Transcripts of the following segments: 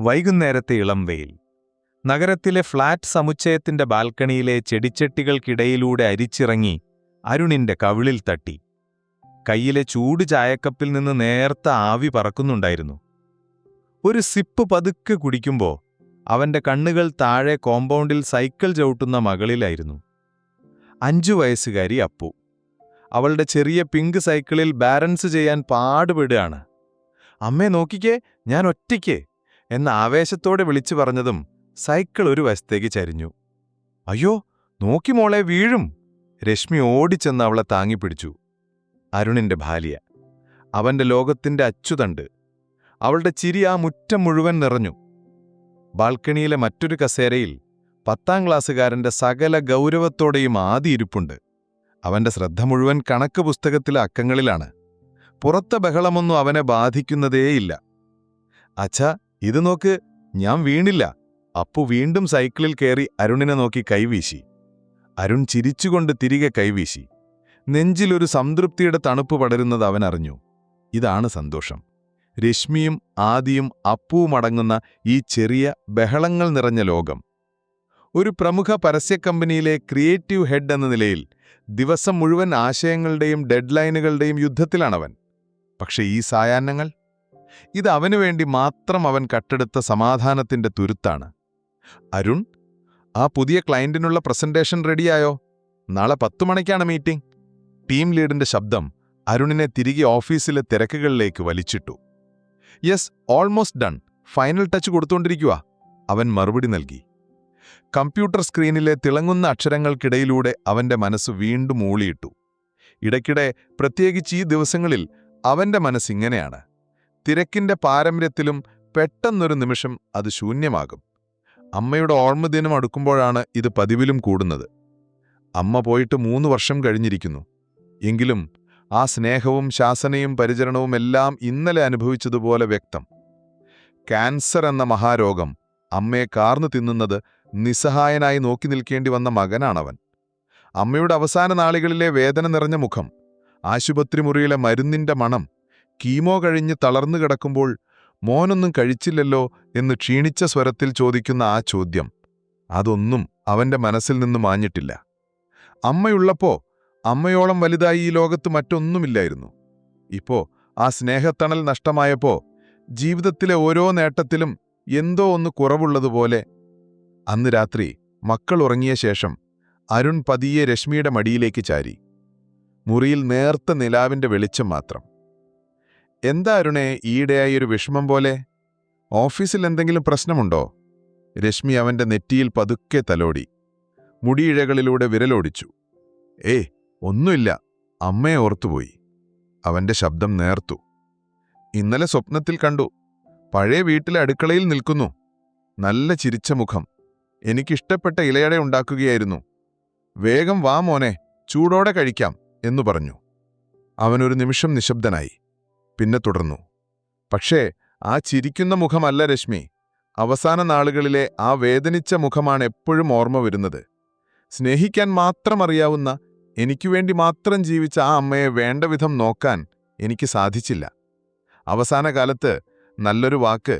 വൈകുന്നേരത്തെ ഇളം വെയിൽ. നഗരത്തിലെ ഫ്ളാറ്റ് സമുച്ചയത്തിന്റെ ബാൽക്കണിയിലെ ചെടിച്ചട്ടികൾക്കിടയിലൂടെ അരിച്ചിറങ്ങി അരുണിന്റെ കവിളിൽ തട്ടി. കയ്യിലെ ചൂട് ചായക്കപ്പിൽ നിന്ന് നേർത്ത ആവി പറക്കുന്നുണ്ടായിരുന്നു. ഒരു സിപ്പ് പതുക്കെ കുടിക്കുമ്പോൾ അവന്റെ കണ്ണുകൾ താഴെ കോമ്പൗണ്ടിൽ സൈക്കിൾ ചവിട്ടുന്ന മകളിലായിരുന്നു. അഞ്ചു വയസ്സുകാരി അപ്പു. അവളുടെ ചെറിയ പിങ്ക് സൈക്കിളിൽ ബാലൻസ് ചെയ്യാൻ പാടുപെടുകയാണ്. അമ്മേ നോക്കിക്കേ ഞാൻ ഒറ്റയ്ക്ക്. എന്ന ആവേശത്തോടെ വിളിച്ചു പറഞ്ഞതും സൈക്കിൾ ഒരു വശത്തേക്ക് ചരിഞ്ഞു. അയ്യോ നോക്കി മോളെ വീഴും. രശ്മി ഓടിച്ചെന്ന് അവളെ താങ്ങിപ്പിടിച്ചു. അരുണിന്റെ ഭാര്യ. അവന്റെ ലോകത്തിന്റെ അച്ചുതണ്ട്. അവളുടെ ചിരി ആ മുറ്റം മുഴുവൻ നിറഞ്ഞു. ബാൽക്കണിയിലെ മറ്റൊരു കസേരയിൽ പത്താം ക്ലാസ്സുകാരന്റെ സകല ഗൗരവത്തോടെയും ആദിയിരിപ്പുണ്ട് അവന്റെ ശ്രദ്ധ മുഴുവൻ കണക്ക് പുസ്തകത്തിലെ അക്കങ്ങളിലാണ്. പുറത്തെ ബഹളമൊന്നും അവനെ ബാധിക്കുന്നതേയില്ല. അച്ഛാ ഇത് നോക്ക് ഞാൻ വീണില്ല. അപ്പു വീണ്ടും സൈക്കിളിൽ കയറി അരുണിനെ നോക്കി കൈവീശി. അരുൺ ചിരിച്ചുകൊണ്ട് തിരികെ കൈവീശി. നെഞ്ചിലൊരു സംതൃപ്തിയുടെ തണുപ്പ് പടരുന്നത് അവൻ അറിഞ്ഞു. ഇതാണ് സന്തോഷം. രശ്മിയും ആദിയും അപ്പുവും അടങ്ങുന്ന ഈ ചെറിയ ബഹളങ്ങൾ നിറഞ്ഞ ലോകം. ഒരു പ്രമുഖ പരസ്യക്കമ്പനിയിലെ ക്രിയേറ്റീവ് ഹെഡ് എന്ന നിലയിൽ ദിവസം മുഴുവൻ ആശയങ്ങളുടെയും ഡെഡ്ലൈനുകളുടെയും യുദ്ധത്തിലാണവൻ. പക്ഷേ ഈ സായാഹ്നങ്ങൾ ഇത് അവനു വേണ്ടി മാത്രം അവൻ കട്ടെടുത്ത സമാധാനത്തിന്റെ തുരുത്താണ്. അരുൺ ആ പുതിയ ക്ലയന്റിനുള്ള പ്രസന്റേഷൻ റെഡിയായോ? നാളെ പത്തു മണിക്കാണ് മീറ്റിംഗ്. ടീം ലീഡിന്റെ ശബ്ദം അരുണിനെ തിരികെ ഓഫീസിലെ തിരക്കുകളിലേക്ക് വലിച്ചിട്ടു. Yes almost done. Final touch കൊടുത്തുകൊണ്ടിരിക്കുക അവൻ മറുപടി നൽകി. കമ്പ്യൂട്ടർ സ്ക്രീനിലെ തിളങ്ങുന്ന അക്ഷരങ്ങൾക്കിടയിലൂടെ അവന്റെ മനസ്സ് വീണ്ടും ഊളിയിട്ടു. ഇടയ്ക്കിടെ പ്രത്യേകിച്ച് ഈ ദിവസങ്ങളിൽ അവന്റെ മനസ്സിങ്ങനെയാണ്. തിരക്കിന്റെ പാരമ്പര്യത്തിലും പെട്ടെന്നൊരു നിമിഷം അത് ശൂന്യമാകും. അമ്മയുടെ ഓർമ്മദിനം അടുക്കുമ്പോഴാണ് ഇത് പതിവിലും കൂടുന്നത്. അമ്മ പോയിട്ട് മൂന്ന് വർഷം കഴിഞ്ഞിരിക്കുന്നു. എങ്കിലും ആ സ്നേഹവും ശാസനയും പരിചരണവും എല്ലാം ഇന്നലെ അനുഭവിച്ചതുപോലെ വ്യക്തം. ക്യാൻസർ എന്ന മഹാരോഗം അമ്മയെ കാർന്നു തിന്നുന്നത് നിസ്സഹായനായി നോക്കി നിൽക്കേണ്ടി വന്ന മകനാണവൻ. അമ്മയുടെ അവസാന നാളുകളിലെ വേദന നിറഞ്ഞ മുഖം ആശുപത്രി മുറിയിലെ മരുന്നിന്റെ മണം കീമോ കഴിഞ്ഞ് തളർന്നു കിടക്കുമ്പോൾ മോനൊന്നും കഴിച്ചില്ലല്ലോ എന്ന് ക്ഷീണിച്ച സ്വരത്തിൽ ചോദിക്കുന്ന ആ ചോദ്യം. അതൊന്നും അവന്റെ മനസ്സിൽ നിന്ന് മാഞ്ഞിട്ടില്ല. അമ്മയുള്ളപ്പോ അമ്മയോളം വലുതായി ഈ ലോകത്ത് മറ്റൊന്നുമില്ലായിരുന്നു. ഇപ്പോ ആ സ്നേഹത്തണൽ നഷ്ടമായപ്പോ ജീവിതത്തിലെ ഓരോ നേട്ടത്തിലും എന്തോ ഒന്ന് കുറവുള്ളതുപോലെ. അന്ന് രാത്രി മക്കൾ ഉറങ്ങിയ ശേഷം അരുൺ പതിയെ രശ്മിയുടെ മടിയിലേക്ക് ചാരി. മുറിയിൽ നേർത്ത നിലാവിന്റെ വെളിച്ചം മാത്രം. എന്താ അരുണേ ഈയിടെയായി ഒരു വിഷമം പോലെ? ഓഫീസിൽ എന്തെങ്കിലും പ്രശ്നമുണ്ടോ? രശ്മി അവന്റെ നെറ്റിയിൽ പതുക്കെ തലോടി. മുടിയിഴകളിലൂടെ വിരലോടിച്ചു. ഏ ഒന്നുമില്ല. അമ്മയെ ഓർത്തുപോയി. അവന്റെ ശബ്ദം നേർത്തു. ഇന്നലെ സ്വപ്നത്തിൽ കണ്ടു. പഴയ വീട്ടിലെ അടുക്കളയിൽ നിൽക്കുന്നു. നല്ല ചിരിച്ച മുഖം. എനിക്കിഷ്ടപ്പെട്ട ഇലയട ഉണ്ടാക്കുകയായിരുന്നു. വേഗം വാ മോനെ ചൂടോടെ കഴിക്കാം എന്നു പറഞ്ഞു. അവനൊരു നിമിഷം നിശബ്ദനായി. പിന്നെ തുടർന്നു. പക്ഷേ ആ ചിരിക്കുന്ന മുഖമല്ല രശ്മി. അവസാന നാളുകളിലെ ആ വേദനിച്ച മുഖമാണ് എപ്പോഴും ഓർമ്മ വരുന്നത്. സ്നേഹിക്കാൻ മാത്രം അറിയാവുന്ന എനിക്കുവേണ്ടി മാത്രം ജീവിച്ച ആ അമ്മയെ വേണ്ട വിധം നോക്കാൻ എനിക്ക് സാധിച്ചില്ല. അവസാന കാലത്ത് നല്ലൊരു വാക്ക്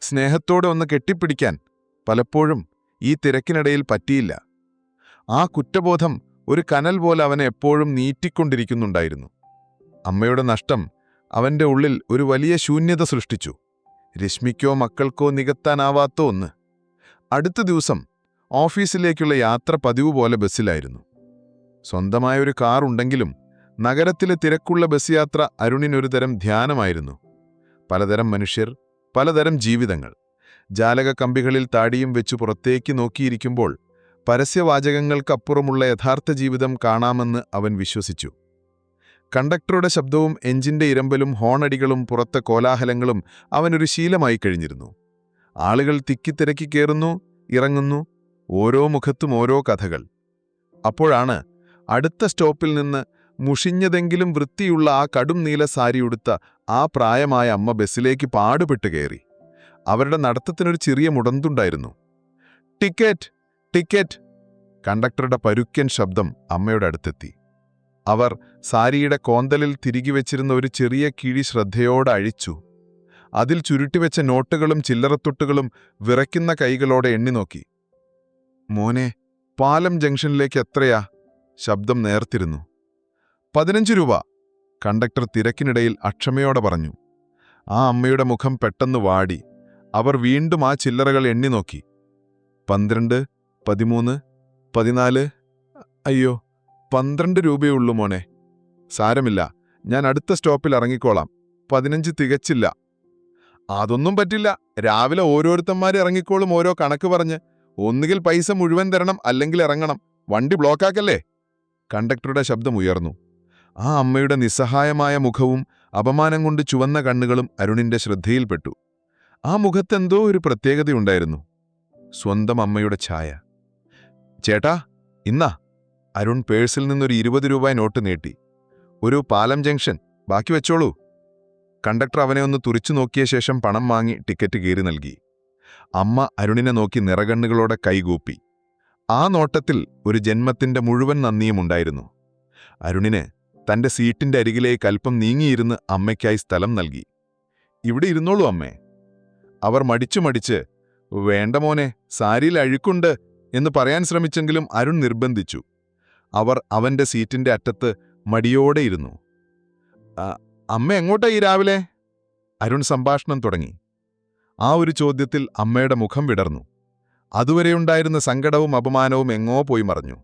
സ്നേഹത്തോടെ ഒന്ന് കെട്ടിപ്പിടിക്കാൻ പലപ്പോഴും ഈ തിരക്കിനിടയിൽ പറ്റിയില്ല. ആ കുറ്റബോധം ഒരു കനൽ പോലെ അവനെ എപ്പോഴും നീറ്റിക്കൊണ്ടിരിക്കുന്നുണ്ടായിരുന്നു. അമ്മയുടെ നഷ്ടം അവന്റെ ഉള്ളിൽ ഒരു വലിയ ശൂന്യത സൃഷ്ടിച്ചു. രശ്മിക്കോ മക്കൾക്കോ നികത്താനാവാത്ത ഒന്ന്. അടുത്ത ദിവസം ഓഫീസിലേക്കുള്ള യാത്ര പതിവ് പോലെ ബസ്സിലായിരുന്നു. സ്വന്തമായൊരു കാർ ഉണ്ടെങ്കിലും നഗരത്തിലെ തിരക്കുള്ള ബസ് യാത്ര അരുണിനൊരു തരം ധ്യാനമായിരുന്നു. പലതരം മനുഷ്യർ പലതരം ജീവിതങ്ങൾ. ജാലക കമ്പികളിൽ താടിയും വെച്ച് പുറത്തേക്ക് നോക്കിയിരിക്കുമ്പോൾ പരസ്യവാചകങ്ങൾക്കപ്പുറമുള്ള യഥാർത്ഥ ജീവിതം കാണാമെന്ന് അവൻ വിശ്വസിച്ചു. കണ്ടക്ടറുടെ ശബ്ദവും എഞ്ചിന്റെ ഇരമ്പലും ഹോണടികളും പുറത്തെ കോലാഹലങ്ങളും അവനൊരു ശീലമായി കഴിഞ്ഞിരുന്നു. ആളുകൾ തിക്കിത്തിരക്കി കയറുന്നു ഇറങ്ങുന്നു ഓരോ മുഖത്തും ഓരോ കഥകൾ. അപ്പോഴാണ് അടുത്ത സ്റ്റോപ്പിൽ നിന്ന് മുഷിഞ്ഞതെങ്കിലും വൃത്തിയുള്ള ആ കടും നീല സാരി ഉടുത്ത ആ പ്രായമായ അമ്മ ബസ്സിലേക്ക് പാടുപെട്ട് കയറി. അവരുടെ നടത്തത്തിനൊരു ചെറിയ മുടന്തുണ്ടായിരുന്നു. ടിക്കറ്റ് ടിക്കറ്റ് കണ്ടക്ടറുടെ പരുക്കൻ ശബ്ദം അമ്മയുടെ അടുത്തെത്തി. അവർ സാരിയുടെ കോന്തലിൽ തിരികെ വെച്ചിരുന്ന ഒരു ചെറിയ കിഴി ശ്രദ്ധയോടെ അഴിച്ചു. അതിൽ ചുരുട്ടിവെച്ച നോട്ടുകളും ചില്ലറത്തുട്ടുകളും വിറയ്ക്കുന്ന കൈകളോടെ എണ്ണി നോക്കി. മോനെ പാലം ജംഗ്ഷനിലേക്ക് എത്രയാ? ശബ്ദം നേർത്തിരുന്നു. പതിനഞ്ച് രൂപ കണ്ടക്ടർ തിരക്കിനിടയിൽ അക്ഷമയോടെ പറഞ്ഞു. ആ അമ്മയുടെ മുഖം പെട്ടെന്ന് വാടി. അവർ വീണ്ടും ആ ചില്ലറകൾ എണ്ണി നോക്കി. പന്ത്രണ്ട് പതിമൂന്ന് പതിനാല് അയ്യോ പന്ത്രണ്ട് രൂപയുള്ളൂ മോനെ. സാരമില്ല. ഞാൻ അടുത്ത സ്റ്റോപ്പിൽ ഇറങ്ങിക്കോളാം. പതിനഞ്ച് തികച്ചില്ല. അതൊന്നും പറ്റില്ല. രാവിലെ ഓരോരുത്തന്മാർ ഇറങ്ങിക്കോളും ഓരോ കണക്ക് പറഞ്ഞ്. ഒന്നുകിൽ പൈസ മുഴുവൻ തരണം അല്ലെങ്കിൽ ഇറങ്ങണം. വണ്ടി ബ്ലോക്കാക്കല്ലേ? കണ്ടക്ടറുടെ ശബ്ദം ഉയർന്നു. ആ അമ്മയുടെ നിസ്സഹായമായ മുഖവും അപമാനം കൊണ്ട് ചുവന്ന കണ്ണുകളും അരുണിന്റെ ശ്രദ്ധയിൽപ്പെട്ടു. ആ മുഖത്തെന്തോ ഒരു പ്രത്യേകതയുണ്ടായിരുന്നു. സ്വന്തം അമ്മയുടെ ഛായ. ചേട്ടാ ഇന്നാ. അരുൺ പേഴ്സിൽ നിന്നൊരു ഇരുപത് രൂപ നോട്ട് നീട്ടി. ഒരു പാലം ജംഗ്ഷൻ ബാക്കി വെച്ചോളൂ. കണ്ടക്ടർ അവനെ ഒന്ന് തുറിച്ചു നോക്കിയ ശേഷം പണം വാങ്ങി ടിക്കറ്റ് കീറി നൽകി. അമ്മ അരുണിനെ നോക്കി നിറകണ്ണുകളോടെ കൈകൂപ്പി ആ നോട്ടത്തിൽ ഒരു ജന്മത്തിന്റെ മുഴുവൻ നന്ദിയുമുണ്ടായിരുന്നു അരുണിന് തന്റെ സീറ്റിന്റെ അരികിലേക്ക് അല്പം നീങ്ങിയിരുന്ന് അമ്മയ്ക്കായി സ്ഥലം നൽകി. ഇവിടെ ഇരുന്നോളൂ അമ്മേ. അവർ മടിച്ചു മടിച്ച് വേണ്ട മോനെ സാരിയിൽ അഴുക്കുണ്ട് എന്ന് പറയാൻ ശ്രമിച്ചെങ്കിലും അരുൺ നിർബന്ധിച്ചു. അവർ അവന്റെ സീറ്റിന്റെ അറ്റത്ത് മടിയോടെ ഇരുന്നു. അമ്മ എങ്ങോട്ടാ ഈ രാവിലെ? അരുൺ സംഭാഷണം തുടങ്ങി. ആ ഒരു ചോദ്യത്തിൽ അമ്മയുടെ മുഖം വിടർന്നു. അതുവരെയുണ്ടായിരുന്ന സങ്കടവും അപമാനവും എങ്ങോ പോയി മറഞ്ഞു.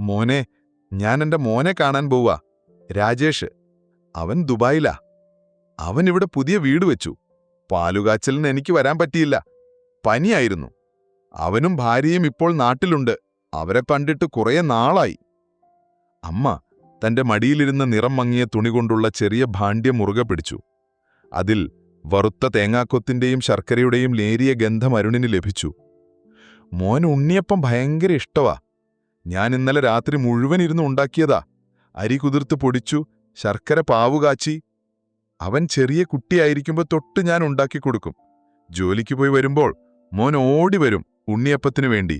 മോനെ ഞാൻ എന്റെ മോനെ കാണാൻ പോവാ. രാജേഷ് അവൻ ദുബായിലാ. അവൻ ഇവിടെ പുതിയ വീട് വെച്ചു. പാലുകാച്ചലിന് എനിക്ക് വരാൻ പറ്റിയില്ല. പനിയായിരുന്നു. അവനും ഭാര്യയും ഇപ്പോൾ നാട്ടിലുണ്ട്. അവരെ കണ്ടിട്ട് കുറേ നാളായി. അമ്മ തന്റെ മടിയിലിരുന്ന നിറം മങ്ങിയ തുണി കൊണ്ടുള്ള ചെറിയ ഭാണ്ഡ്യം മുറുകെ പിടിച്ചു. അതിൽ വറുത്ത തേങ്ങാക്കൊത്തിന്റെയും ശർക്കരയുടെയും നേരിയ ഗന്ധം അരുണിന് ലഭിച്ചു. മോൻ ഉണ്ണിയപ്പം ഭയങ്കര ഇഷ്ടവാ. ഞാൻ ഇന്നലെ രാത്രി മുഴുവൻ ഇരുന്ന് ഉണ്ടാക്കിയതാ. അരി കുതിർത്ത് പൊടിച്ചു ശർക്കര പാവുകാച്ചി അവൻ ചെറിയ കുട്ടിയായിരിക്കുമ്പോൾ തൊട്ട് ഞാൻ ഉണ്ടാക്കി കൊടുക്കും. ജോലിക്ക് പോയി വരുമ്പോൾ മോൻ ഓടി വരും ഉണ്ണിയപ്പത്തിനു വേണ്ടി.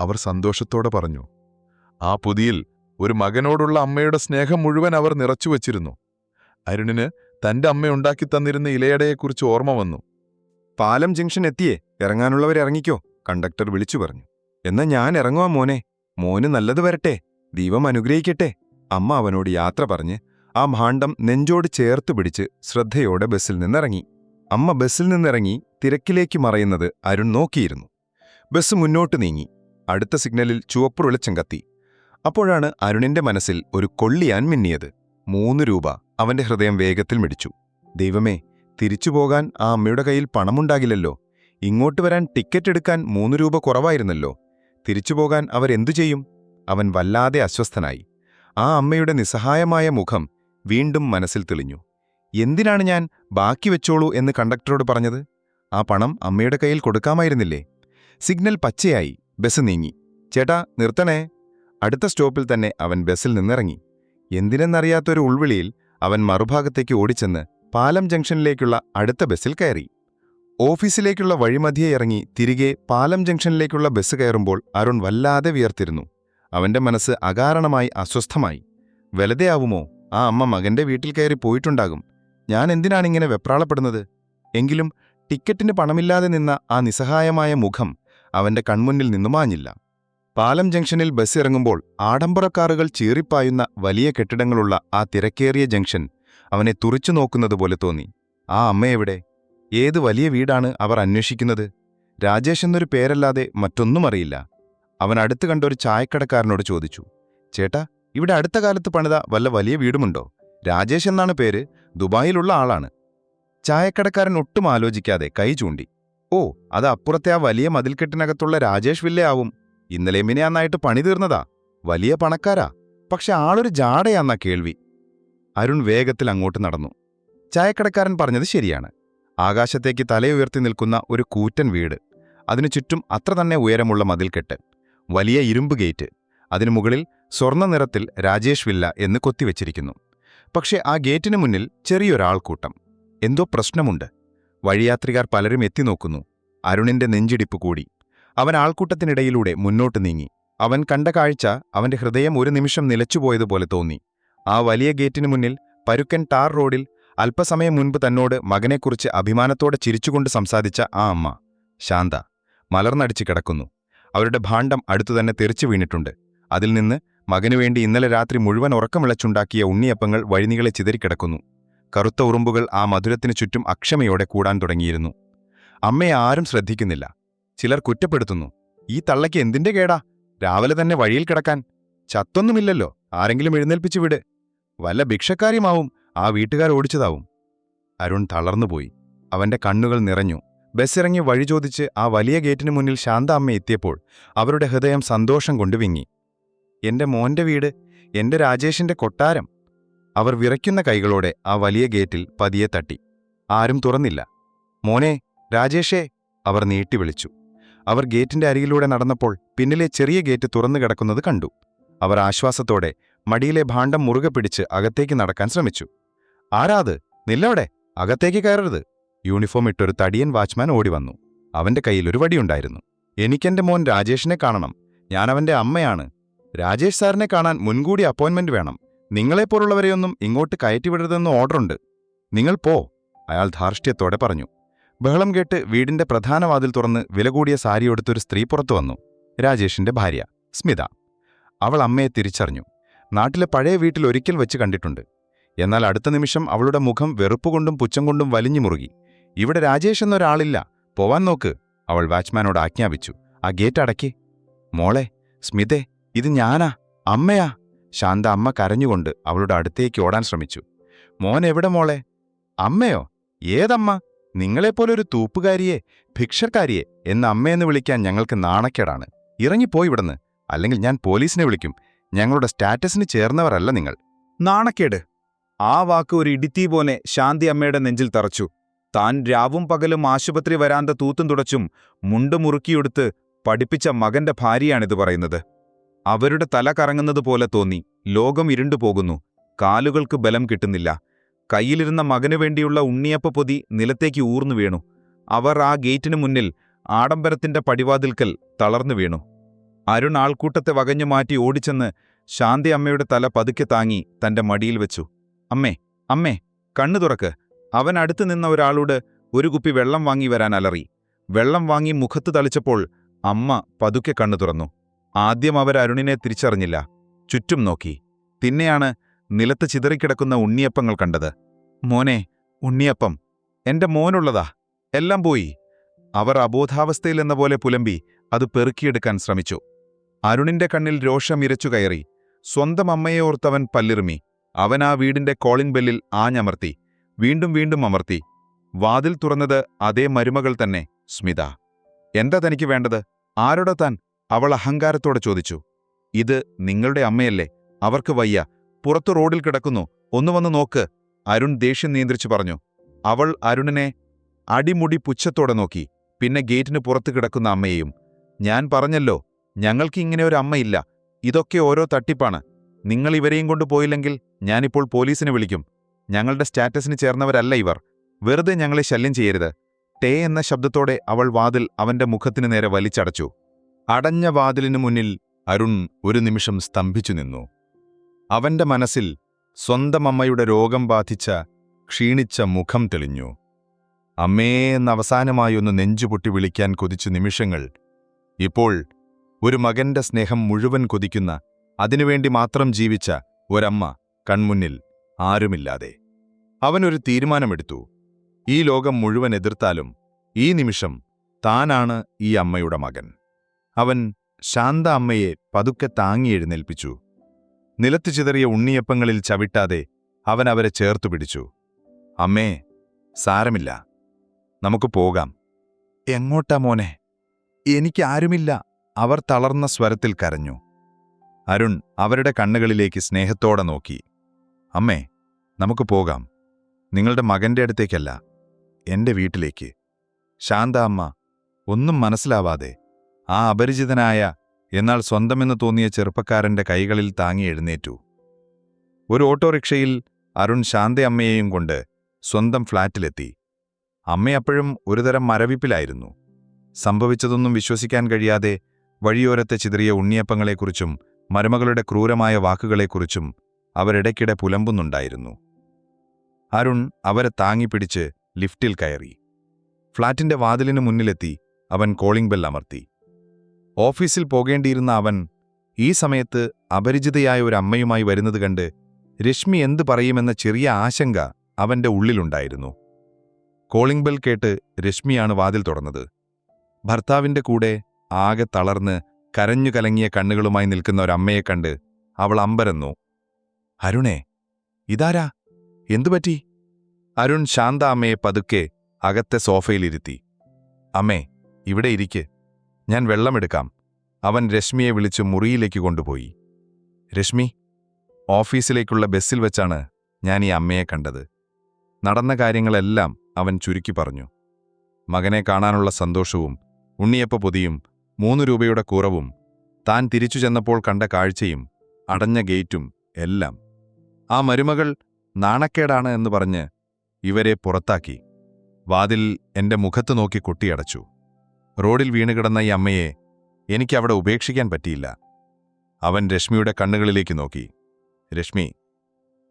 അവർ സന്തോഷത്തോടെ പറഞ്ഞു ആ പുതിയിൽ ഒരു മകനോടുള്ള അമ്മയുടെ സ്നേഹം മുഴുവൻ അവർ നിറച്ചുവച്ചിരുന്നു അരുണിന് തന്റെ അമ്മ ഉണ്ടാക്കി തന്നിരുന്ന ഇലയടയെക്കുറിച്ച് ഓർമ്മ വന്നു. പാലം ജംഗ്ഷൻ എത്തിയേ ഇറങ്ങാനുള്ളവരിറങ്ങിക്കോ കണ്ടക്ടർ വിളിച്ചു പറഞ്ഞു. എന്നാ ഞാൻ ഇറങ്ങുവാ മോനെ മോന് നല്ലത് വരട്ടെ ദൈവം അനുഗ്രഹിക്കട്ടെ. അമ്മ അവനോട് യാത്ര പറഞ്ഞ് ആ ഭാണ്ഡം നെഞ്ചോട് ചേർത്ത് പിടിച്ച് ശ്രദ്ധയോടെ ബസ്സിൽ നിന്നിറങ്ങി. അമ്മ ബസ്സിൽ നിന്നിറങ്ങി തിരക്കിലേക്ക് മറയുന്നത് അരുൺ നോക്കിയിരുന്നു. ബസ് മുന്നോട്ട് നീങ്ങി. അടുത്ത സിഗ്നലിൽ ചുവപ്പ് വെളിച്ചം കത്തി അപ്പോഴാണ് അരുണിന്റെ മനസ്സിൽ ഒരു കൊള്ളിയാൻ മിന്നിയത്. മൂന്ന് രൂപ അവന്റെ ഹൃദയം വേഗത്തിൽ മിടിച്ചു. ദൈവമേ തിരിച്ചു പോകാൻ ആ അമ്മയുടെ കയ്യിൽ പണമുണ്ടാകില്ലല്ലോ. ഇങ്ങോട്ട് വരാൻ ടിക്കറ്റ് എടുക്കാൻ മൂന്ന് രൂപ കുറവായിരുന്നല്ലോ. തിരിച്ചു പോകാൻ അവരെന്തു ചെയ്യും? അവൻ വല്ലാതെ അസ്വസ്ഥനായി. ആ അമ്മയുടെ നിസ്സഹായമായ മുഖം വീണ്ടും മനസ്സിൽ തെളിഞ്ഞു. എന്തിനാണ് ഞാൻ ബാക്കി വെച്ചോളൂ എന്ന് കണ്ടക്ടറോട് പറഞ്ഞത്? ആ പണം അമ്മയുടെ കയ്യിൽ കൊടുക്കാമായിരുന്നില്ലേ? സിഗ്നൽ പച്ചയായി. ബസ് നീങ്ങി. ചേട്ടാ നിർത്തണേ. അടുത്ത സ്റ്റോപ്പിൽ തന്നെ അവൻ ബസ്സിൽ നിന്നിറങ്ങി. എന്തിനെന്നറിയാത്തൊരു ഉൾവിളിയിൽ അവൻ മറുഭാഗത്തേക്ക് ഓടിച്ചെന്ന് പാലം ജംഗ്ഷനിലേക്കുള്ള അടുത്ത ബസ്സിൽ കയറി. ഓഫീസിലേക്കുള്ള വഴിമധ്യേ ഇറങ്ങി തിരികെ പാലം ജംഗ്ഷനിലേക്കുള്ള ബസ് കയറുമ്പോൾ അരുൺ വല്ലാതെ വിയർത്തിരുന്നു. അവന്റെ മനസ്സ് അകാരണമായി അസ്വസ്ഥമായി. വെലതയാവുമോ ആ അമ്മ മകന്റെ വീട്ടിൽ കയറി പോയിട്ടുണ്ടാകും. ഞാൻ എന്തിനാണിങ്ങനെ വെപ്രാളപ്പെടുന്നത്? എങ്കിലും ടിക്കറ്റിന് പണമില്ലാതെ നിന്ന ആ നിസ്സഹായമായ മുഖം അവന്റെ കൺമുന്നിൽ നിന്നു മാഞ്ഞില്ല. പാലം ജംഗ്ഷനിൽ ബസ് ഇറങ്ങുമ്പോൾ ആഡംബരക്കാറുകൾ ചീറിപ്പായുന്ന വലിയ കെട്ടിടങ്ങളുള്ള ആ തിരക്കേറിയ ജംഗ്ഷൻ അവനെ തുറിച്ചു നോക്കുന്നതുപോലെ തോന്നി. ആ അമ്മയെവിടെ ഏത് വലിയ വീടാണ് അവർ അന്വേഷിക്കുന്നത്? രാജേഷ് എന്നൊരു പേരല്ലാതെ മറ്റൊന്നും അറിയില്ല. അവൻ അടുത്ത് കണ്ട ഒരു ചായക്കടക്കാരനോട് ചോദിച്ചു ചേട്ടാ ഇവിടെ അടുത്ത കാലത്ത് പണിത വല്ല വലിയ വീടുമുണ്ടോ? രാജേഷ് എന്നാണ് പേര് ദുബായിലുള്ള ആളാണ്. ചായക്കടക്കാരൻ ഒട്ടും ആലോചിക്കാതെ കൈ ചൂണ്ടി. ഓ അത് അപ്പുറത്തെ ആ വലിയ മതിൽക്കെട്ടിനകത്തുള്ള രാജേഷ് വില്ലയാവും. ഇന്നലെ മിനിയാന്നായിട്ട് പണി തീർന്നതാ. വലിയ പണക്കാരാ. പക്ഷെ ആളൊരു ജാടയാന്നാ കേൾവി. അരുൺ വേഗത്തിൽ അങ്ങോട്ട് നടന്നു. ചായക്കടക്കാരൻ പറഞ്ഞത് ശരിയാണ്. ആകാശത്തേക്ക് തലയുയർത്തി നിൽക്കുന്ന ഒരു കൂറ്റൻ വീട്. അതിനു ചുറ്റും അത്ര തന്നെ ഉയരമുള്ള മതിൽക്കെട്ട്. വലിയ ഇരുമ്പ് ഗേറ്റ്. അതിനു മുകളിൽ സ്വർണ നിറത്തിൽ രാജേഷ് വില്ല എന്ന് കൊത്തിവെച്ചിരിക്കുന്നു. പക്ഷേ ആ ഗേറ്റിനു മുന്നിൽ ചെറിയൊരാൾക്കൂട്ടം. എന്തോ പ്രശ്നമുണ്ട്. വഴിയാത്രികാർ പലരും എത്തിനോക്കുന്നു. അരുണിന്റെ നെഞ്ചിടിപ്പ് കൂടി. അവൻ ആൾക്കൂട്ടത്തിനിടയിലൂടെ മുന്നോട്ട് നീങ്ങി. അവൻ കണ്ട കാഴ്ച അവന്റെ ഹൃദയം ഒരു നിമിഷം നിലച്ചുപോയതുപോലെ തോന്നി. ആ വലിയ ഗേറ്റിനു മുന്നിൽ പരുക്കൻ ടാർ റോഡിൽ അല്പസമയം മുൻപ് തന്നോട് മകനെക്കുറിച്ച് അഭിമാനത്തോടെ ചിരിച്ചുകൊണ്ട് സംസാരിച്ച ആ അമ്മ ശാന്ത മലർന്നടിച്ചു കിടക്കുന്നു. അവരുടെ ഭാണ്ഡം അടുത്തുതന്നെ തെറിച്ചു വീണിട്ടുണ്ട്. അതിൽ നിന്ന് മകനുവേണ്ടി ഇന്നലെ രാത്രി മുഴുവൻ ഉറക്കമിളച്ചുണ്ടാക്കിയ ഉണ്ണിയപ്പങ്ങൾ വഴിനികളെ ചിതറിക്കിടക്കുന്നു. കറുത്ത ഉറുമ്പുകൾ ആ മധുരത്തിനു ചുറ്റും അക്ഷമയോടെ കൂടാൻ തുടങ്ങിയിരുന്നു. അമ്മയെ ആരും ശ്രദ്ധിക്കുന്നില്ല. ചിലർ കുറ്റപ്പെടുത്തുന്നു. ഈ തള്ളയ്ക്ക് എന്തിന്റെ കേടാ? രാവിലെ തന്നെ വഴിയിൽ കിടക്കാൻ. ചത്തൊന്നുമില്ലല്ലോ. ആരെങ്കിലും എഴുന്നേൽപ്പിച്ചു വിട്. വല്ല ഭിക്ഷക്കാരിയുമാവും. ആ വീട്ടുകാർ ഓടിച്ചതാവും. അരുൺ തളർന്നുപോയി. അവന്റെ കണ്ണുകൾ നിറഞ്ഞു. ബസ്സിറങ്ങി വഴി ചോദിച്ച് ആ വലിയ ഗേറ്റിനു മുന്നിൽ ശാന്ത അമ്മ എത്തിയപ്പോൾ അവരുടെ ഹൃദയം സന്തോഷം കൊണ്ട് വിങ്ങി. എന്റെ മോന്റെ വീട്. എന്റെ രാജേഷിന്റെ കൊട്ടാരം. അവർ വിറയ്ക്കുന്ന കൈകളോടെ ആ വലിയ ഗേറ്റിൽ പതിയെ തട്ടി. ആരും തുറന്നില്ല. മോനെ രാജേഷേ അവർ നീട്ടി വിളിച്ചു. അവർ ഗേറ്റിന്റെ അരികിലൂടെ നടന്നപ്പോൾ പിന്നിലെ ചെറിയ ഗേറ്റ് തുറന്നു കിടക്കുന്നത് കണ്ടു. അവർ ആശ്വാസത്തോടെ മടിയിലെ ഭാണ്ഡം മുറുകെ പിടിച്ച് അകത്തേക്ക് നടക്കാൻ ശ്രമിച്ചു. ആരാത് നില്ലവിടെ. അകത്തേക്ക് കയറരുത്. യൂണിഫോം ഇട്ടൊരു തടിയൻ വാച്ച്മാൻ ഓടി വന്നു. അവന്റെ കയ്യിലൊരു വടിയുണ്ടായിരുന്നു എനിക്കെന്റെ മോൻ രാജേഷിനെ കാണണം. ഞാനവന്റെ അമ്മയാണ്. രാജേഷ് സാറിനെ കാണാൻ മുൻകൂടി അപ്പോയിൻമെന്റ് വേണം. നിങ്ങളെപ്പോലുള്ളവരെയൊന്നും ഇങ്ങോട്ട് കയറ്റിവിടരുതെന്ന് ഓർഡറുണ്ട്. നിങ്ങൾ പോ. അയാൾ ധാർഷ്ട്യത്തോടെ പറഞ്ഞു. ബഹളം കേട്ട് വീടിന്റെ പ്രധാനവാതിൽ തുറന്ന് വില കൂടിയ സാരിയെടുത്തൊരു സ്ത്രീ പുറത്തു വന്നു. രാജേഷിന്റെ ഭാര്യ സ്മിത. അവൾ അമ്മയെ തിരിച്ചറിഞ്ഞു. നാട്ടിലെ പഴയ വീട്ടിൽ ഒരിക്കൽ വെച്ച് കണ്ടിട്ടുണ്ട്. എന്നാൽ അടുത്ത നിമിഷം അവളുടെ മുഖം വെറുപ്പുകൊണ്ടും പുച്ഛം കൊണ്ടും വലിഞ്ഞു മുറുകി. ഇവിടെ രാജേഷ് എന്നൊരാളില്ല. പോവാൻ നോക്ക്. അവൾ വാച്ച്മാനോട് ആജ്ഞാപിച്ചു. ആ ഗേറ്റ് അടക്കി മോളെ സ്മിതേ ഇത് ഞാനാ. അമ്മയാ. ശാന്ത അമ്മ കരഞ്ഞുകൊണ്ട് അവളുടെ അടുത്തേക്ക് ഓടാൻ ശ്രമിച്ചു. മോൻ എവിടെ മോളെ? അമ്മയോ? ഏതമ്മ? നിങ്ങളെപ്പോലൊരു തൂപ്പുകാരിയെ ഭിക്ഷക്കാരിയെ എന്ന അമ്മയെന്ന് വിളിക്കാൻ ഞങ്ങൾക്ക് നാണക്കേടാണ്. ഇറങ്ങിപ്പോയി ഇവിടുന്ന്. അല്ലെങ്കിൽ ഞാൻ പോലീസിനെ വിളിക്കും. ഞങ്ങളുടെ സ്റ്റാറ്റസിന് ചേർന്നവരല്ല നിങ്ങൾ. നാണക്കേട്. ആ വാക്ക് ഒരു ഇടിത്തീ പോലെ ശാന്തി അമ്മയുടെ നെഞ്ചിൽ തറച്ചു. താൻ രാവും പകലും ആശുപത്രി വരാന്ത തൂത്തും തുടച്ചും മുണ്ട് മുറുക്കിയെടുത്ത് പഠിപ്പിച്ച മകന്റെ ഭാര്യയാണിത് പറയുന്നത്. അവരുടെ തല കറങ്ങുന്നത് പോലെ തോന്നി. ലോകം ഇരുണ്ടുപോകുന്നു കാലുകൾക്ക് ബലം കിട്ടുന്നില്ല. കയ്യിലിരുന്ന മകനു വേണ്ടിയുള്ള ഉണ്ണിയപ്പ പൊതി നിലത്തേക്ക് ഊർന്നു വീണു. അവർ ആ ഗേറ്റിനു മുന്നിൽ ആഡംബരത്തിന്റെ പടിവാതിൽക്കൽ തളർന്നു വീണു. അരുൺ ആൾക്കൂട്ടത്തെ വകഞ്ഞു മാറ്റി ഓടിച്ചെന്ന് ശാന്തി അമ്മയുടെ തല പതുക്കെ താങ്ങി തന്റെ മടിയിൽ വെച്ചു. അമ്മേ അമ്മേ കണ്ണു തുറക്ക്. അവൻ അടുത്തു നിന്ന ഒരാളോട് ഒരു കുപ്പി വെള്ളം വാങ്ങി വരാൻ അലറി. വെള്ളം വാങ്ങി മുഖത്ത് തളിച്ചപ്പോൾ അമ്മ പതുക്കെ കണ്ണു തുറന്നു. ആദ്യം അവർ അരുണിനെ തിരിച്ചറിഞ്ഞില്ല. ചുറ്റും നോക്കി. തിന്നെയാണ് നിലത്ത് ചിതറിക്കിടക്കുന്ന ഉണ്ണിയപ്പങ്ങൾ കണ്ടത്. മോനെ ഉണ്ണിയപ്പം. എന്റെ മോനുള്ളതാ. എല്ലാം പോയി. അവർ അബോധാവസ്ഥയിലെന്ന പോലെ പുലമ്പി അത് പെറുക്കിയെടുക്കാൻ ശ്രമിച്ചു. അരുണിന്റെ കണ്ണിൽ രോഷം ഇരച്ചു കയറി. സ്വന്തം അമ്മയെ ഓർത്തവൻ പല്ലിറുമി. അവൻ ആ വീടിന്റെ കോളിംഗ് ബെല്ലിൽ ആഞ്ഞമർത്തി. വീണ്ടും വീണ്ടും അമർത്തി. വാതിൽ തുറന്നത് അതേ മരുമകൾ തന്നെ സ്മിത. എന്താ തനിക്ക് വേണ്ടത്? ആരോടെ താൻ അവൾ അഹങ്കാരത്തോടെ ചോദിച്ചു ഇത് നിങ്ങളുടെ അമ്മയല്ലേ? അവർക്ക് വയ്യ. പുറത്തു റോഡിൽ കിടക്കുന്നു. ഒന്ന് വന്ന് നോക്ക്. അരുൺ ദേഷ്യം നിയന്ത്രിച്ചു പറഞ്ഞു. അവൾ അരുണിനെ അടിമുടി പുച്ഛത്തോടെ നോക്കി പിന്നെ ഗേറ്റിന് പുറത്ത് കിടക്കുന്ന അമ്മയെയും ഞാൻ പറഞ്ഞല്ലോ ഞങ്ങൾക്ക് ഇങ്ങനെ ഒരു അമ്മയില്ല ഇതൊക്കെ ഓരോ തട്ടിപ്പാണ്. നിങ്ങൾ ഇവരെയും കൊണ്ട് പോയില്ലെങ്കിൽ ഞാനിപ്പോൾ പോലീസിനെ വിളിക്കും. ഞങ്ങളുടെ സ്റ്റാറ്റസിന് ചേർന്നവരല്ല ഇവർ. വെറുതെ ഞങ്ങളെ ശല്യം ചെയ്യരുത്. ടേ എന്ന ശബ്ദത്തോടെ അവൾ വാതിൽ അവന്റെ മുഖത്തിന് നേരെ വലിച്ചടച്ചു. അടഞ്ഞ വാതിലിനു മുന്നിൽ അരുൺ ഒരു നിമിഷം സ്തംഭിച്ചു നിന്നു. അവന്റെ മനസ്സിൽ സ്വന്തം അമ്മയുടെ രോഗം ബാധിച്ച ക്ഷീണിച്ച മുഖം തെളിഞ്ഞു. അമ്മേ എന്നവസാനമായി ഒന്ന് നെഞ്ചുപൊട്ടി വിളിക്കാൻ കൊതിച്ചു നിമിഷങ്ങൾ ഇപ്പോൾ ഒരു മകന്റെ സ്നേഹം മുഴുവൻ കൊതിക്കുന്ന അതിനുവേണ്ടി മാത്രം ജീവിച്ച ഒരമ്മ കൺമുന്നിൽ ആരുമില്ലാതെ. അവനൊരു തീരുമാനമെടുത്തു. ഈ ലോകം മുഴുവൻ എതിർത്താലും ഈ നിമിഷം താനാണ് ഈ അമ്മയുടെ മകൻ. അവൻ ശാന്ത അമ്മയെ പതുക്കെ താങ്ങി എഴുന്നേൽപ്പിച്ചു. നിലത്തു ചിതറിയ ഉണ്ണിയപ്പങ്ങളിൽ ചവിട്ടാതെ അവൻ അവരെ ചേർത്തു പിടിച്ചു. അമ്മേ സാരമില്ല. നമുക്ക് പോകാം. എങ്ങോട്ടാ മോനെ? എനിക്കാരുമില്ല അവർ തളർന്ന സ്വരത്തിൽ കരഞ്ഞു. അരുൺ അവരുടെ കണ്ണുകളിലേക്ക് സ്നേഹത്തോടെ നോക്കി. അമ്മേ നമുക്ക് പോകാം. നിങ്ങളുടെ മകന്റെ അടുത്തേക്കല്ല എന്റെ വീട്ടിലേക്ക്. ശാന്ത അമ്മ ഒന്നും മനസ്സിലാവാതെ ആ അപരിചിതനായ എന്നാൽ സ്വന്തമെന്ന് തോന്നിയ ചെറുപ്പക്കാരന്റെ കൈകളിൽ താങ്ങി എഴുന്നേറ്റു. ഒരു ഓട്ടോറിക്ഷയിൽ അരുൺ ശാന്തയമ്മയെയും കൊണ്ട് സ്വന്തം ഫ്ളാറ്റിലെത്തി അമ്മയപ്പോഴും ഒരുതരം മരവിപ്പിലായിരുന്നു. സംഭവിച്ചതൊന്നും വിശ്വസിക്കാൻ കഴിയാതെ വഴിയോരത്തെ ചിതറിയ ഉണ്ണിയപ്പങ്ങളെക്കുറിച്ചും മരുമകളുടെ ക്രൂരമായ വാക്കുകളെക്കുറിച്ചും അവരിടയ്ക്കിടെ പുലമ്പുന്നുണ്ടായിരുന്നു. അരുൺ അവരെ താങ്ങിപ്പിടിച്ച് ലിഫ്റ്റിൽ കയറി. ഫ്ളാറ്റിന്റെ വാതിലിനു മുന്നിലെത്തി അവൻ കോളിംഗ് ബെൽ അമർത്തി. ഓഫീസിൽ പോകേണ്ടിയിരുന്ന അവൻ ഈ സമയത്ത് അപരിചിതയായ ഒരു അമ്മയുമായി വരുന്നത് കണ്ട് രശ്മി എന്ത് പറയുമെന്ന ചെറിയ ആശങ്ക അവന്റെ ഉള്ളിലുണ്ടായിരുന്നു. കോളിംഗ് ബെൽ കേട്ട് രശ്മിയാണ് വാതിൽ തുറന്നത്. ഭർത്താവിന്റെ കൂടെ ആകെ തളർന്ന് കരഞ്ഞു കലങ്ങിയ കണ്ണുകളുമായി നിൽക്കുന്ന ഒരമ്മയെ കണ്ട് അവൾ അമ്പരന്നു. അരുണേ ഇതാരാ? എന്തുപറ്റി അരുൺ ശാന്ത അമ്മയെ പതുക്കെ അകത്തെ സോഫയിലിരുത്തി. അമ്മേ ഇവിടെ ഇരിക്ക്. ഞാൻ വെള്ളമെടുക്കാം. അവൻ രശ്മിയെ വിളിച്ച് മുറിയിലേക്ക് കൊണ്ടുപോയി. രശ്മി ഓഫീസിലേക്കുള്ള ബസ്സിൽ വെച്ചാണ് ഞാൻ ഈ അമ്മയെ കണ്ടത്. നടന്ന കാര്യങ്ങളെല്ലാം അവൻ ചുരുക്കി പറഞ്ഞു. മകനെ കാണാനുള്ള സന്തോഷവും ഉണ്ണിയപ്പ പൊതിയും മൂന്ന് രൂപയുടെ കുറവും താൻ തിരിച്ചു ചെന്നപ്പോൾ കണ്ട കാഴ്ചയും അടഞ്ഞ ഗേറ്റും എല്ലാം. ആ മരുമകൾ നാണക്കേടാണ് എന്ന് പറഞ്ഞ് ഇവരെ പുറത്താക്കി. വാതിൽ എന്റെ മുഖത്ത് നോക്കി കൊട്ടിയടച്ചു. റോഡിൽ വീണുകിടന്ന ഈ അമ്മയെ എനിക്കവിടെ ഉപേക്ഷിക്കാൻ പറ്റിയില്ല. അവൻ രശ്മിയുടെ കണ്ണുകളിലേക്ക് നോക്കി. രശ്മി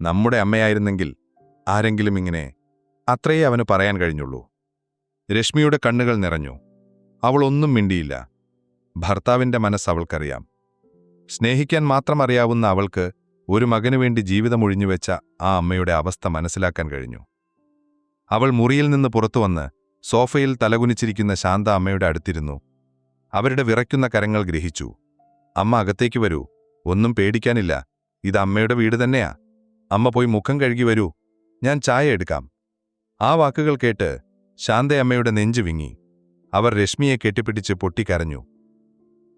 നമ്മുടെ അമ്മയായിരുന്നെങ്കിൽ ആരെങ്കിലും ഇങ്ങനെ അത്രയേ അവന് പറയാൻ കഴിഞ്ഞുള്ളൂ. രശ്മിയുടെ കണ്ണുകൾ നിറഞ്ഞു. അവൾ ഒന്നും മിണ്ടിയില്ല. ഭർത്താവിന്റെ മനസ്സ് അവൾക്കറിയാം. സ്നേഹിക്കാൻ മാത്രം അറിയാവുന്ന അവൾക്ക് ഒരു മകനു വേണ്ടി ജീവിതമൊഴിഞ്ഞുവെച്ച ആ അമ്മയുടെ അവസ്ഥ മനസ്സിലാക്കാൻ കഴിഞ്ഞു. അവൾ മുറിയിൽ നിന്ന് പുറത്തുവന്ന് സോഫയിൽ തലകുനിച്ചിരിക്കുന്ന ശാന്ത അമ്മയുടെ അടുത്തിരുന്നു. അവരുടെ വിറയ്ക്കുന്ന കരങ്ങൾ ഗ്രഹിച്ചു. അമ്മ അകത്തേക്ക് വരൂ. ഒന്നും പേടിക്കാനില്ല. ഇത് അമ്മയുടെ വീട് തന്നെയാ. അമ്മ പോയി മുഖം കഴുകി വരൂ. ഞാൻ ചായ എടുക്കാം. ആ വാക്കുകൾ കേട്ട് ശാന്തയമ്മയുടെ നെഞ്ചു വിങ്ങി. അവർ രശ്മിയെ കെട്ടിപ്പിടിച്ച് പൊട്ടിക്കരഞ്ഞു.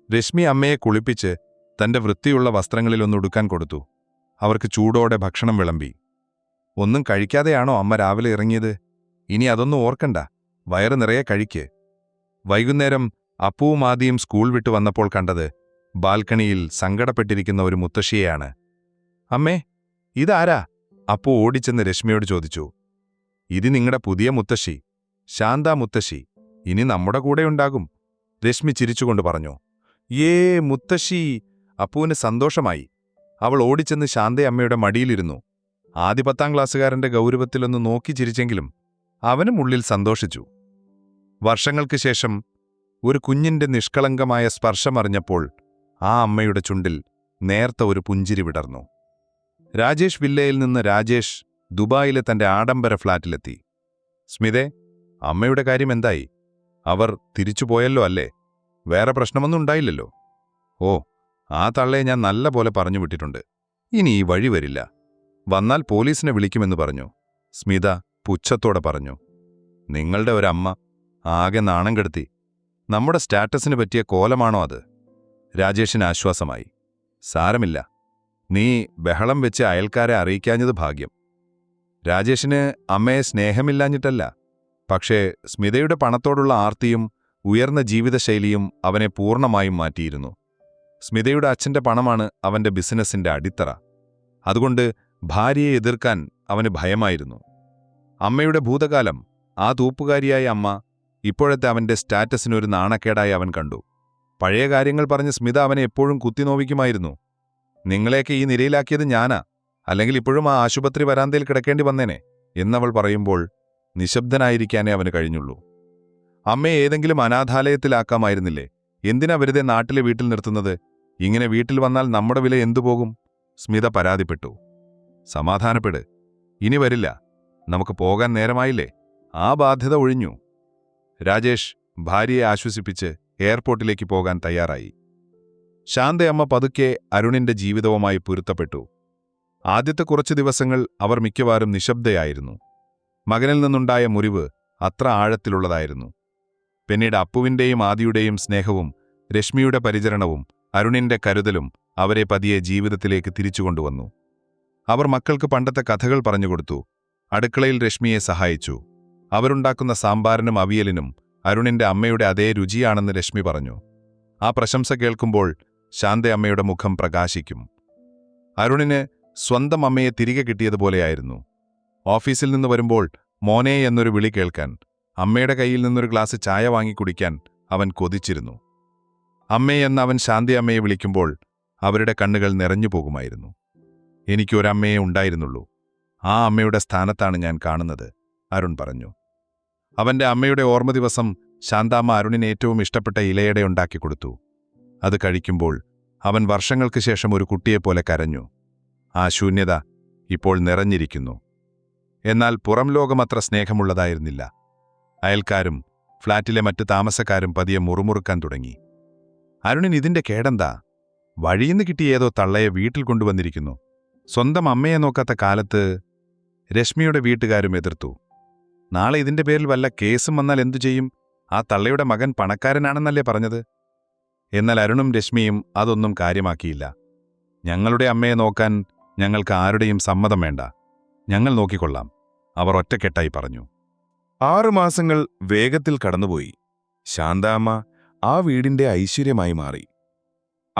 രശ്മി അമ്മയെ കുളിപ്പിച്ച് തന്റെ വൃത്തിയുള്ള വസ്ത്രങ്ങളിലൊന്നുടുക്കാൻ കൊടുത്തു. അവർക്ക് ചൂടോടെ ഭക്ഷണം വിളമ്പി. ഒന്നും കഴിക്കാതെയാണോ അമ്മ രാവിലെ ഇറങ്ങിയത്? ഇനി അതൊന്നും ഓർക്കണ്ട. വയറ് നിറയെ കഴിക്ക്. വൈകുന്നേരം അപ്പുവും ആദിയും സ്കൂൾ വിട്ടു വന്നപ്പോൾ കണ്ടത് ബാൽക്കണിയിൽ സങ്കടപ്പെട്ടിരിക്കുന്ന ഒരു മുത്തശ്ശിയെയാണ്. അമ്മേ ഇതാരാ? അപ്പു ഓടിച്ചെന്ന് രശ്മിയോട് ചോദിച്ചു. ഇത് നിങ്ങളുടെ പുതിയ മുത്തശ്ശി ശാന്ത മുത്തശ്ശി. ഇനി നമ്മുടെ കൂടെ ഉണ്ടാകും. രശ്മി ചിരിച്ചുകൊണ്ട് പറഞ്ഞു. ഏ മുത്തശ്ശി! അപ്പുവിന് സന്തോഷമായി. അവൾ ഓടിച്ചെന്ന് ശാന്തയമ്മയുടെ മടിയിലിരുന്നു. ആദ്യ പത്താം ക്ലാസ്സുകാരന്റെ ഗൗരവത്തിലൊന്ന് നോക്കി ചിരിച്ചെങ്കിലും അവനും ഉള്ളിൽ സന്തോഷിച്ചു. വർഷങ്ങൾക്ക് ശേഷം ഒരു കുഞ്ഞിന്റെ നിഷ്കളങ്കമായ സ്പർശമറിഞ്ഞപ്പോൾ ആ അമ്മയുടെ ചുണ്ടിൽ നേർത്ത ഒരു പുഞ്ചിരി വിടർന്നു. രാജേഷ് വില്ലയിൽ നിന്ന് രാജേഷ് ദുബായിലെ തന്റെ ആഡംബര ഫ്ളാറ്റിലെത്തി. സ്മിതെ അമ്മയുടെ കാര്യം എന്തായി? അവർ തിരിച്ചുപോയല്ലോ അല്ലേ? വേറെ പ്രശ്നമൊന്നും ഉണ്ടായില്ലല്ലോ? ഓ ആ തള്ളയെ ഞാൻ നല്ല പോലെ പറഞ്ഞു വിട്ടിട്ടുണ്ട്. ഇനി ഈ വഴി വരില്ല. വന്നാൽ പോലീസിനെ വിളിക്കുമെന്ന് പറഞ്ഞു. സ്മിത പുച്ഛത്തോടെ പറഞ്ഞു. നിങ്ങളുടെ ഒരമ്മ ആകെ നാണം കെടുത്തി. നമ്മുടെ സ്റ്റാറ്റസിന് പറ്റിയ കോലമാണോ അത്? രാജേഷിന് ആശ്വാസമായി. സാരമില്ല. നീ ബഹളം വെച്ച് അയൽക്കാരെ അറിയിക്കാഞ്ഞത് ഭാഗ്യം. രാജേഷിന് അമ്മയെ സ്നേഹമില്ലാഞ്ഞിട്ടല്ല. പക്ഷേ സ്മിതയുടെ പണത്തോടുള്ള ആർത്തിയും ഉയർന്ന ജീവിതശൈലിയും അവനെ പൂർണമായും മാറ്റിയിരുന്നു. സ്മിതയുടെ അച്ഛന്റെ പണമാണ് അവന്റെ ബിസിനസ്സിന്റെ അടിത്തറ. അതുകൊണ്ട് ഭാര്യയെ എതിർക്കാൻ അവന് ഭയമായിരുന്നു. അമ്മയുടെ ഭൂതകാലം ആ തൂപ്പുകാരിയായ അമ്മ ഇപ്പോഴത്തെ അവന്റെ സ്റ്റാറ്റസിനൊരു നാണക്കേടായി അവൻ കണ്ടു. പഴയ കാര്യങ്ങൾ പറഞ്ഞ് സ്മിത അവനെ എപ്പോഴും കുത്തിനോവിക്കുമായിരുന്നു നിങ്ങളെയൊക്കെ ഈ നിരയിലാക്കിയത് ഞാനാ. അല്ലെങ്കിൽ ഇപ്പോഴും ആ ആശുപത്രി വരാന്തയിൽ കിടക്കേണ്ടി വന്നേനെ എന്നവൾ പറയുമ്പോൾ നിശബ്ദനായിരിക്കാനേ അവന് കഴിഞ്ഞുള്ളൂ. അമ്മയെ ഏതെങ്കിലും അനാഥാലയത്തിലാക്കാമായിരുന്നില്ലേ? എന്തിനാ വെറുതെ നാട്ടിലെ വീട്ടിൽ നിർത്തുന്നത്? ഇങ്ങനെ വീട്ടിൽ വന്നാൽ നമ്മുടെ വില എന്തുപോകും സ്മിത പരാതിപ്പെട്ടു. സമാധാനപ്പെട്. ഇനി വരില്ല. നമുക്ക് പോകാൻ നേരമായില്ലേ? ആ ബാധ്യത ഒഴിഞ്ഞു. രാജേഷ് ഭാര്യയെ ആശ്വസിപ്പിച്ച് എയർപോർട്ടിലേക്ക് പോകാൻ തയ്യാറായി. ശാന്തയമ്മ പതുക്കെ അരുണിന്റെ ജീവിതവുമായി പൊരുത്തപ്പെട്ടു. ആദ്യത്തെ കുറച്ച് ദിവസങ്ങൾ അവർ മിക്കവാറും നിശബ്ദയായിരുന്നു. മകനിൽ നിന്നുണ്ടായ മുറിവ് അത്ര ആഴത്തിലുള്ളതായിരുന്നു. പിന്നീട് അപ്പുവിന്റെയും ആദിയുടെയും സ്നേഹവും രശ്മിയുടെ പരിചരണവും അരുണിന്റെ കരുതലും അവരെ പതിയെ ജീവിതത്തിലേക്ക് തിരിച്ചുകൊണ്ടുവന്നു അവർ മക്കൾക്ക് പണ്ടത്തെ കഥകൾ പറഞ്ഞുകൊടുത്തു അടുക്കളയിൽ രശ്മിയെ സഹായിച്ചു. അവരുണ്ടാക്കുന്ന സാമ്പാറിനും അവിയലിനും അരുണിന്റെ അമ്മയുടെ അതേ രുചിയാണെന്ന് രശ്മി പറഞ്ഞു. ആ പ്രശംസ കേൾക്കുമ്പോൾ ശാന്തയമ്മയുടെ മുഖം പ്രകാശിക്കും. അരുണിന് സ്വന്തം അമ്മയെ തിരികെ കിട്ടിയതുപോലെയായിരുന്നു. ഓഫീസിൽ നിന്ന് വരുമ്പോൾ മോനെ എന്നൊരു വിളി കേൾക്കാൻ അമ്മയുടെ കയ്യിൽ നിന്നൊരു ഗ്ലാസ് ചായ വാങ്ങിക്കുടിക്കാൻ അവൻ കൊതിച്ചിരുന്നു. അമ്മയെന്ന് അവൻ ശാന്തിയമ്മയെ വിളിക്കുമ്പോൾ അവരുടെ കണ്ണുകൾ നിറഞ്ഞു പോകുമായിരുന്നു. എനിക്കൊരമ്മയെ ഉണ്ടായിരുന്നുള്ളൂ. ആ അമ്മയുടെ സ്ഥാനത്താണ് ഞാൻ കാണുന്നത്. അരുൺ പറഞ്ഞു. അവന്റെ അമ്മയുടെ ഓർമ്മ ദിവസം ശാന്താമ്മ അരുണിന് ഏറ്റവും ഇഷ്ടപ്പെട്ട ഇലയട ഉണ്ടാക്കി കൊടുത്തു. അത് കഴിക്കുമ്പോൾ അവൻ വർഷങ്ങൾക്ക് ശേഷം ഒരു കുട്ടിയെപ്പോലെ കരഞ്ഞു. ആ ശൂന്യത ഇപ്പോൾ നിറഞ്ഞിരിക്കുന്നു. എന്നാൽ പുറം ലോകമത്ര സ്നേഹമുള്ളതായിരുന്നില്ല. അയൽക്കാരും ഫ്ളാറ്റിലെ മറ്റ് താമസക്കാരും പതിയെ മുറുമുറുക്കാൻ തുടങ്ങി. അരുണിന് ഇതിന്റെ കേടെന്താ? വഴിയിന്ന് കിട്ടിയ ഏതോ തള്ളയെ വീട്ടിൽ കൊണ്ടുവന്നിരിക്കുന്നു. സ്വന്തം അമ്മയെ നോക്കാത്ത കാലത്ത് രശ്മിയുടെ വീട്ടുകാരും എതിർത്തു. നാളെ ഇതിന്റെ പേരിൽ വല്ല കേസും വന്നാൽ എന്തു ചെയ്യും? ആ തള്ളയുടെ മകൻ പണക്കാരനാണെന്നല്ലേ പറഞ്ഞത്? എന്നാൽ അരുണും രശ്മിയും അതൊന്നും കാര്യമാക്കിയില്ല. ഞങ്ങളുടെ അമ്മയെ നോക്കാൻ ഞങ്ങൾക്ക് ആരുടെയും സമ്മതം വേണ്ട. ഞങ്ങൾ നോക്കിക്കൊള്ളാം. അവർ ഒറ്റക്കെട്ടായി പറഞ്ഞു. ആറു മാസങ്ങൾ വേഗത്തിൽ കടന്നുപോയി. ശാന്താമ്മ ആ വീടിന്റെ ഐശ്വര്യമായി മാറി.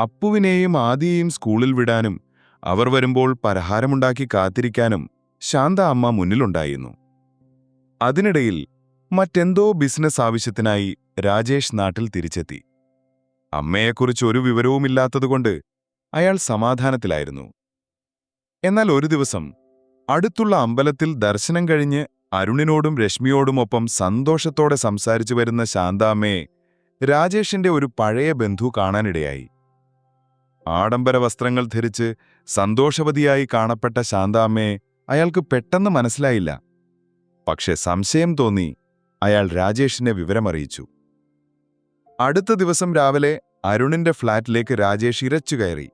അപ്പുവിനെയും ആദിയെയും സ്കൂളിൽ വിടാനും അവർ വരുമ്പോൾ പലഹാരമുണ്ടാക്കി കാത്തിരിക്കാനും ശാന്ത അമ്മ മുന്നിലുണ്ടായിരുന്നു. അതിനിടയിൽ മറ്റെന്തോ ബിസിനസ് ആവശ്യത്തിനായി രാജേഷ് നാട്ടിൽ തിരിച്ചെത്തി. അമ്മയെക്കുറിച്ച് ഒരു വിവരവുമില്ലാത്തതുകൊണ്ട് അയാൾ സമാധാനത്തിലായിരുന്നു. എന്നാൽ ഒരു ദിവസം അടുത്തുള്ള അമ്പലത്തിൽ ദർശനം കഴിഞ്ഞ് അരുണിനോടും രശ്മിയോടുമൊപ്പം സന്തോഷത്തോടെ സംസാരിച്ചു വരുന്ന ശാന്താമ്മയെ രാജേഷിന്റെ ഒരു പഴയ ബന്ധു കാണാനിടയായി. ആഡംബര വസ്ത്രങ്ങൾ ധരിച്ച് സന്തോഷവതിയായി കാണപ്പെട്ട ശാന്താമ്മയെ അയാൾക്ക് പെട്ടെന്ന് മനസ്സിലായില്ല. പക്ഷെ സംശയം തോന്നി അയാൾ രാജേഷിനെ വിവരമറിയിച്ചു. അടുത്ത ദിവസം രാവിലെ അരുണിന്റെ ഫ്ളാറ്റിലേക്ക് രാജേഷ് ഇരച്ചു കയറി.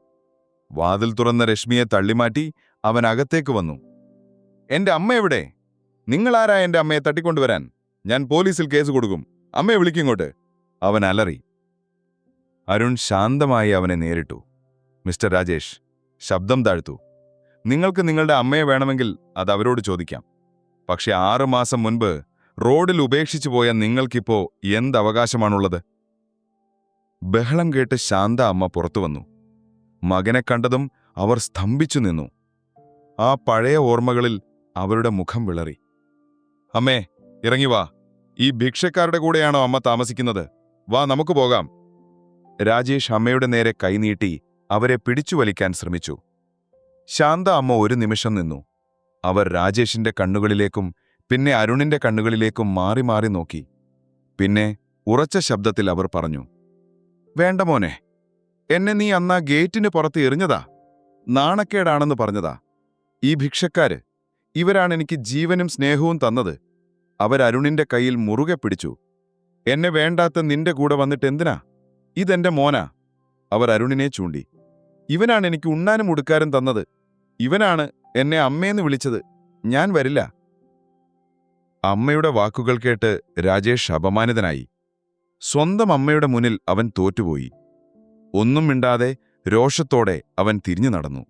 വാതിൽ തുറന്ന രശ്മിയെ തള്ളിമാറ്റി അവൻ അകത്തേക്ക് വന്നു. എന്റെ അമ്മ എവിടെ? നിങ്ങളാരാ എന്റെ അമ്മയെ തട്ടിക്കൊണ്ടുവരാൻ? ഞാൻ പോലീസിൽ കേസ് കൊടുക്കും. അമ്മയെ വിളിക്കിങ്ങോട്ട് അവൻ അലറി. അരുൺ ശാന്തമായി അവനെ നേരിട്ടു. മിസ്റ്റർ രാജേഷ് ശബ്ദം താഴ്ത്തു. നിങ്ങൾക്ക് നിങ്ങളുടെ അമ്മയെ വേണമെങ്കിൽ അത് അവരോട് ചോദിക്കാം. പക്ഷെ ആറുമാസം മുൻപ് റോഡിൽ ഉപേക്ഷിച്ചു പോയ നിങ്ങൾക്കിപ്പോ എന്തവകാശമാണുള്ളത്? ബഹളം കേട്ട് ശാന്ത അമ്മ പുറത്തു വന്നു. മകനെ കണ്ടതും അവർ സ്തംഭിച്ചു നിന്നു. ആ പഴയ ഓർമ്മകളിൽ അവരുടെ മുഖം വിളറി. അമ്മേ ഇറങ്ങി വാ. ഈ ഭിക്ഷക്കാരുടെ കൂടെയാണോ അമ്മ താമസിക്കുന്നത്? വാ നമുക്ക് പോകാം. രാജേഷ് അമ്മയുടെ നേരെ കൈനീട്ടി അവരെ പിടിച്ചു വലിക്കാൻ ശ്രമിച്ചു. ശാന്ത അമ്മ ഒരു നിമിഷം നിന്നു. അവർ രാജേഷിന്റെ കണ്ണുകളിലേക്കും പിന്നെ അരുണിന്റെ കണ്ണുകളിലേക്കും മാറി മാറി നോക്കി. പിന്നെ ഉറച്ച ശബ്ദത്തിൽ അവർ പറഞ്ഞു വേണ്ട മോനെ എന്നെ നീ അന്നാ ഗേറ്റിന് പുറത്ത് എറിഞ്ഞതാ നാണക്കേടാണെന്ന് പറഞ്ഞതാ. ഈ ഭിക്ഷക്കാര് ഇവരാണ് എനിക്ക് ജീവനും സ്നേഹവും തന്നത്. അവരരുണിന്റെ കയ്യിൽ മുറുകെ പിടിച്ചു എന്നെ വേണ്ടാത്ത നിന്റെ കൂടെ വന്നിട്ട് എന്തിനാ? ഇതെന്റെ മോനാ. അവർ അരുണിനെ ചൂണ്ടി ഇവനാണ് എനിക്ക് ഉണ്ണാനും ഉടുക്കാനും തന്നത്. ഇവനാണ് എന്നെ അമ്മയെന്ന് വിളിച്ചത്. ഞാൻ വരില്ല. അമ്മയുടെ വാക്കുകൾ കേട്ട് രാജേഷ് അപമാനിതനായി. സ്വന്തം അമ്മയുടെ മുന്നിൽ അവൻ തോറ്റുപോയി. ഒന്നും മിണ്ടാതെ രോഷത്തോടെ അവൻ തിരിഞ്ഞു നടന്നു.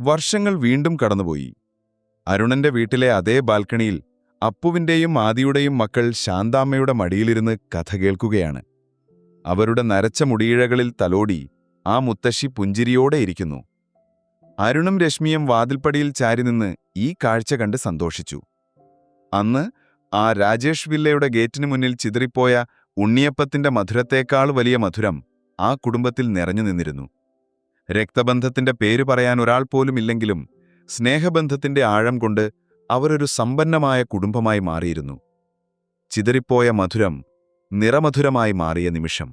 വർഷങ്ങൾ വീണ്ടും കടന്നുപോയി. അരുണന്റെ വീട്ടിലെ അതേ ബാൽക്കണിയിൽ അപ്പുവിന്റെയും ആദിയുടെയും മക്കൾ ശാന്താമ്മയുടെ മടിയിലിരുന്ന് കഥ കേൾക്കുകയാണ്. അവരുടെ നരച്ച മുടിയിഴകളിൽ തലോടി ആ മുത്തശ്ശി പുഞ്ചിരിയോടെ ഇരിക്കുന്നു. അരുണും രശ്മിയും വാതിൽപ്പടിയിൽ ചാരി നിന്ന് ഈ കാഴ്ച കണ്ട് സന്തോഷിച്ചു. അന്ന് ആ രാജേഷ് വില്ലയുടെ ഗേറ്റിനു മുന്നിൽ ചിതറിപ്പോയ ഉണ്ണിയപ്പത്തിന്റെ മധുരത്തേക്കാൾ വലിയ മധുരം ആ കുടുംബത്തിൽ നിറഞ്ഞു നിന്നിരുന്നു. രക്തബന്ധത്തിന്റെ പേരു പറയാൻ ഒരാൾ പോലുമില്ലെങ്കിലും സ്നേഹബന്ധത്തിന്റെ ആഴം കൊണ്ട് അവരൊരു സമ്പന്നമായ കുടുംബമായി മാറിയിരുന്നു. ചിതറിപ്പോയ മധുരം നിറമധുരമായി മാറിയ നിമിഷം.